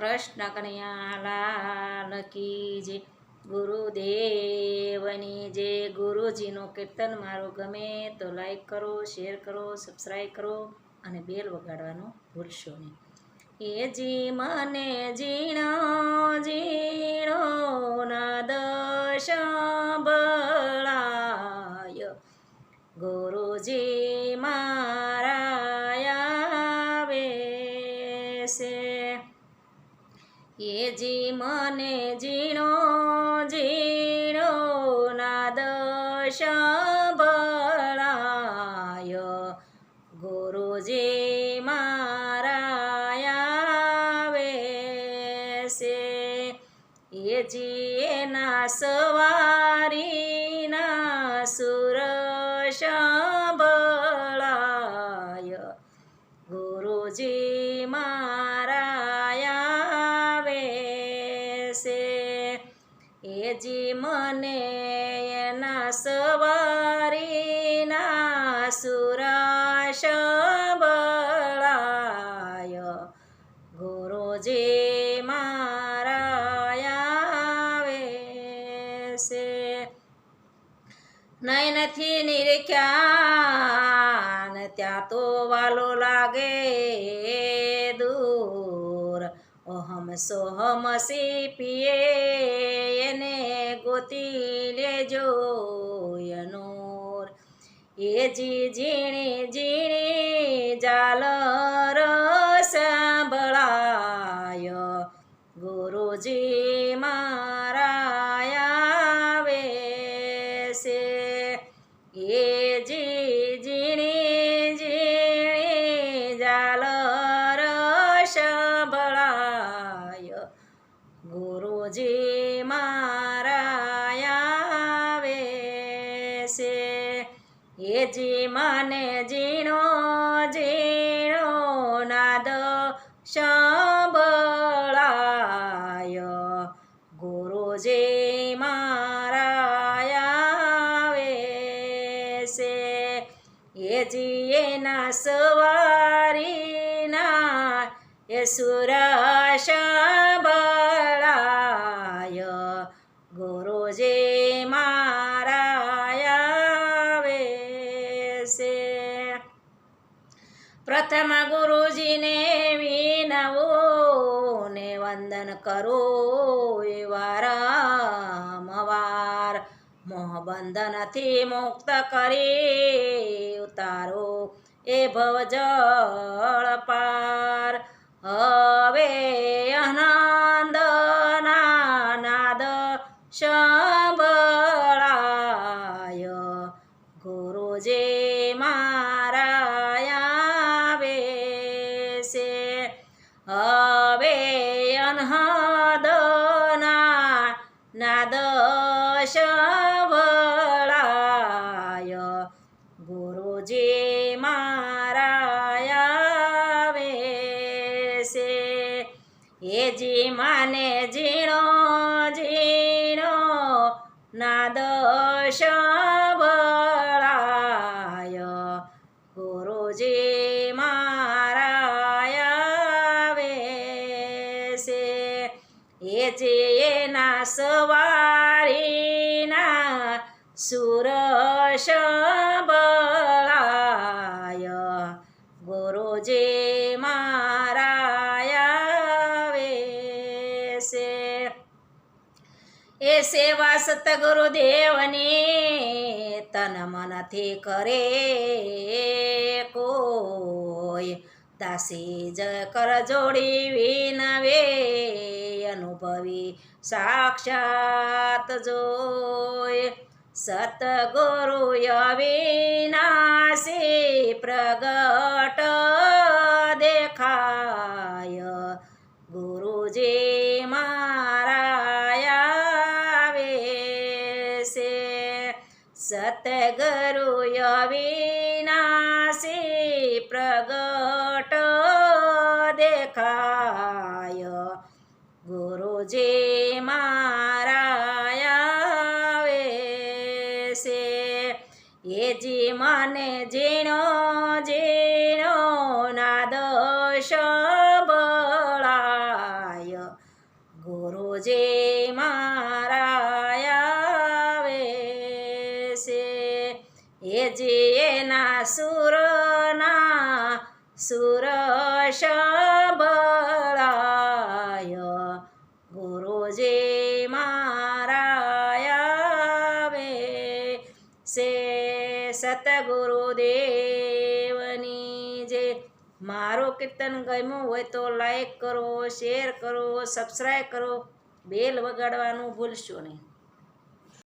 કૃષ્ણ કનૈયાલાલ કી જે ગુરુદેવની જે ગુરુજીનું કીર્તન મારું ગમે તો લાઈક કરો શેર કરો સબસ્ક્રાઈબ કરો અને બેલ વગાડવાનું ભૂલશો નહીં. એ જી મને ઝીણો ઝીણો ના સંભળાય જી મને ઝીણો ઝીણો નાદ સંભળાય. ગુરુજી મારા આવે છે. એ જી એના સવારીના એ જી મને એના સવારીના સુરા બળાય. ગુરુજી મારા આવે છે. નયનથી નિરખ્યા ને ત્યાં તો વાલો લાગે અહમ હમસી પીએ એને ગોતી લેજો યનોર એ જી ઝીણી ઝીણી જાલ સાંભળાય. ગુરુજી એ જી મને જીણો જીણો નાદ સંભળાય. ગુરુજી મારા છે, એ જી એના સવારીના એ સુરા પ્રથમ ગુરુજીને વિનવો ને વંદન કરો એ વારંવાર. મોહબંધનથી મુક્ત કરી ઉતારો એ ભવજળ પાર. હવે આનંદ નાદ સંભળાય ગુરુજી. નાદ સંભળાય ગુરુજી મારા આવે છે એ જી માને ઝીણો ઝીણો નાદ સંભળાય ગુરુજી સવારીના સુર સંભળાય ગુરુજી મારા આવે છે. એ સેવા સતગુરુદેવની તન મનથી કરે કોઈ. દાસી જ કર જોડી વિનવે અનુભવી સાક્ષાત જોય. સતગુરુ અવિનાશી પ્રગટ દેખાય. ગુરુજી મારા આવે છે સતગુરુ અવિનાશી પ્રગટ દેખાય. ગુરુજી મને ઝીણો ઝીણો નાદ શબળાય. ગુરુ જે મારા આવે છે એ જે સતગુરુદેવની જે મારો કીર્તન ગમ્યું હોય તો લાઈક કરો શેર કરો સબસ્ક્રાઈબ કરો. બેલ વગાડવાનું ભૂલશો નહીં.